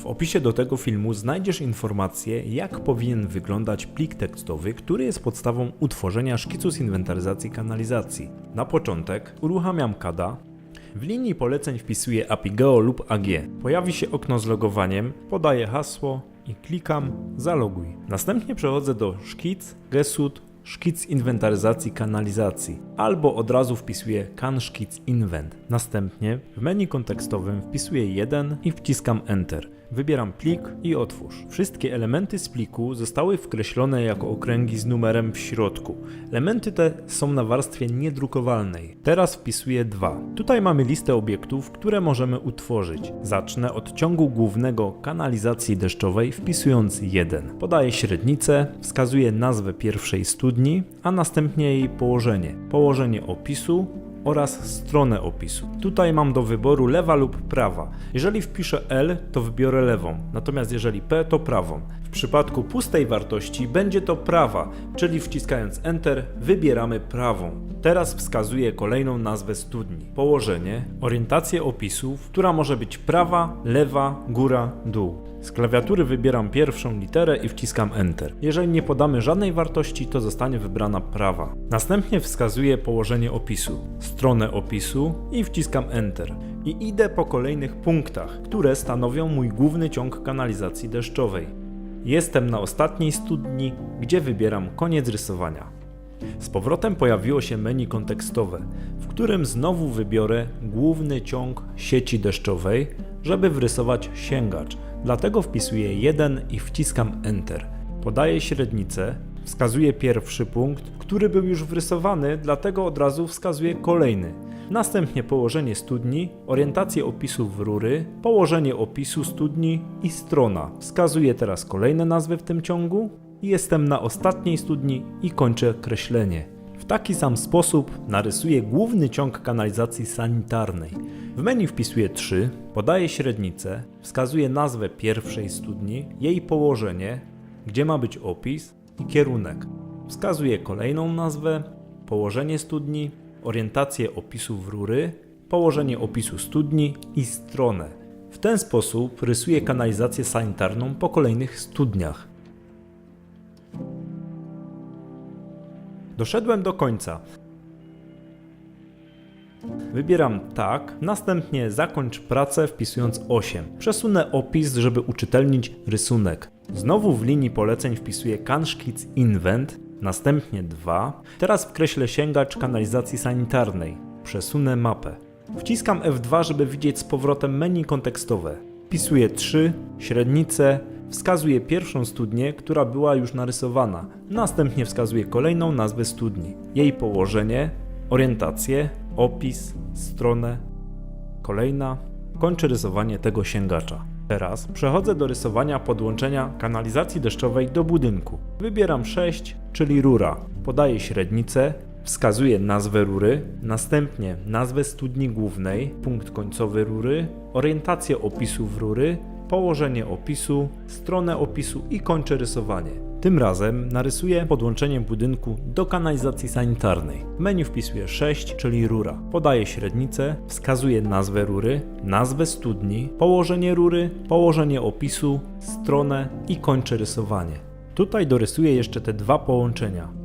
W opisie do tego filmu znajdziesz informację, jak powinien wyglądać plik tekstowy, który jest podstawą utworzenia szkicu z inwentaryzacji kanalizacji. Na początek uruchamiam CADA. W linii poleceń wpisuję API Geo lub AG. Pojawi się okno z logowaniem, podaję hasło i klikam Zaloguj. Następnie przechodzę do Szkic, Gesut, Szkic inwentaryzacji kanalizacji albo od razu wpisuję Can Szkic Invent. Następnie w menu kontekstowym wpisuję 1 i wciskam Enter. Wybieram plik i otwórz. Wszystkie elementy z pliku zostały wkreślone jako okręgi z numerem w środku. Elementy te są na warstwie niedrukowalnej. Teraz wpisuję 2. Tutaj mamy listę obiektów, które możemy utworzyć. Zacznę od ciągu głównego kanalizacji deszczowej wpisując 1. Podaję średnicę, wskazuję nazwę pierwszej studni, a następnie jej położenie. Położenie opisu, oraz stronę opisu. Tutaj mam do wyboru lewa lub prawa. Jeżeli wpiszę L, to wybiorę lewą, natomiast jeżeli P, to prawą. W przypadku pustej wartości będzie to prawa, czyli wciskając Enter wybieramy prawą. Teraz wskazuję kolejną nazwę studni, położenie, orientację opisu, która może być prawa, lewa, góra, dół. Z klawiatury wybieram pierwszą literę i wciskam Enter. Jeżeli nie podamy żadnej wartości, to zostanie wybrana prawa. Następnie wskazuję położenie opisu, stronę opisu i wciskam Enter. I idę po kolejnych punktach, które stanowią mój główny ciąg kanalizacji deszczowej. Jestem na ostatniej studni, gdzie wybieram koniec rysowania. Z powrotem pojawiło się menu kontekstowe, w którym znowu wybiorę główny ciąg sieci deszczowej, żeby wrysować sięgacz. Dlatego wpisuję 1 i wciskam Enter. Podaję średnicę, wskazuję pierwszy punkt, który był już wrysowany, dlatego od razu wskazuję kolejny. Następnie położenie studni, orientację opisu w rury, położenie opisu studni i strona. Wskazuję teraz kolejne nazwy w tym ciągu jestem na ostatniej studni i kończę kreślenie. Taki sam sposób narysuję główny ciąg kanalizacji sanitarnej. W menu wpisuję 3, podaję średnicę, wskazuję nazwę pierwszej studni, jej położenie, gdzie ma być opis i kierunek. Wskazuję kolejną nazwę, położenie studni, orientację opisu w rury, położenie opisu studni i stronę. W ten sposób rysuję kanalizację sanitarną po kolejnych studniach. Doszedłem do końca. Wybieram tak, następnie zakończ pracę wpisując 8. Przesunę opis, żeby uczytelnić rysunek. Znowu w linii poleceń wpisuję Can Szkic Invent, następnie 2. Teraz wkreślę sięgacz kanalizacji sanitarnej. Przesunę mapę. Wciskam F2, żeby widzieć z powrotem menu kontekstowe. Wpisuję 3, średnicę, wskazuję pierwszą studnię, która była już narysowana. Następnie wskazuję kolejną nazwę studni, jej położenie, orientację, opis, stronę, kolejna. Kończę rysowanie tego sięgacza. Teraz przechodzę do rysowania podłączenia kanalizacji deszczowej do budynku. Wybieram 6, czyli rura. Podaję średnicę, wskazuję nazwę rury, następnie nazwę studni głównej, punkt końcowy rury, orientację opisu w rury, położenie opisu, stronę opisu i kończę rysowanie. Tym razem narysuję podłączenie budynku do kanalizacji sanitarnej. W menu wpisuję 6, czyli rura. Podaję średnicę, wskazuję nazwę rury, nazwę studni, położenie rury, położenie opisu, stronę i kończę rysowanie. Tutaj dorysuję jeszcze te dwa połączenia.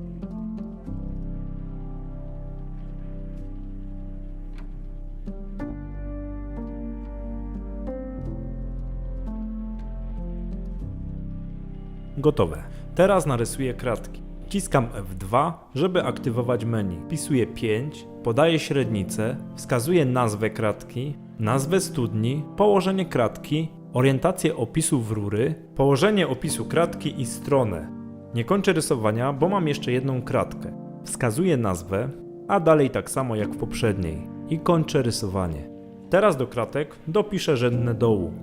Gotowe. Teraz narysuję kratki. Wciskam F2, żeby aktywować menu. Wpisuję 5, podaję średnicę, wskazuję nazwę kratki, nazwę studni, położenie kratki, orientację opisu w rury, położenie opisu kratki i stronę. Nie kończę rysowania, bo mam jeszcze jedną kratkę. Wskazuję nazwę, a dalej tak samo jak w poprzedniej. I kończę rysowanie. Teraz do kratek dopiszę rzędne dołu.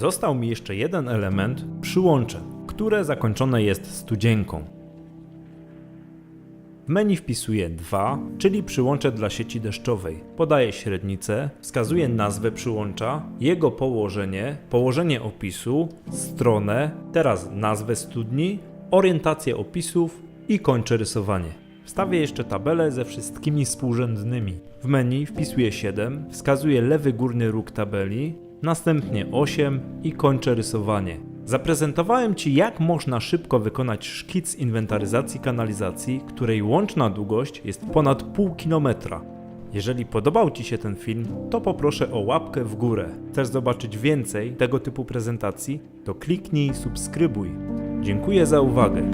Został mi jeszcze jeden element przyłącze, które zakończone jest studzienką. W menu wpisuję 2, czyli przyłącze dla sieci deszczowej. Podaję średnicę, wskazuję nazwę przyłącza, jego położenie, położenie opisu, stronę, teraz nazwę studni, orientację opisów i kończę rysowanie. Wstawię jeszcze tabelę ze wszystkimi współrzędnymi. W menu wpisuję 7, wskazuję lewy górny róg tabeli, następnie 8 i kończę rysowanie. Zaprezentowałem Ci, jak można szybko wykonać szkic inwentaryzacji kanalizacji, której łączna długość jest ponad pół kilometra. Jeżeli podobał Ci się ten film, to poproszę o łapkę w górę. Chcesz zobaczyć więcej tego typu prezentacji, to kliknij subskrybuj. Dziękuję za uwagę.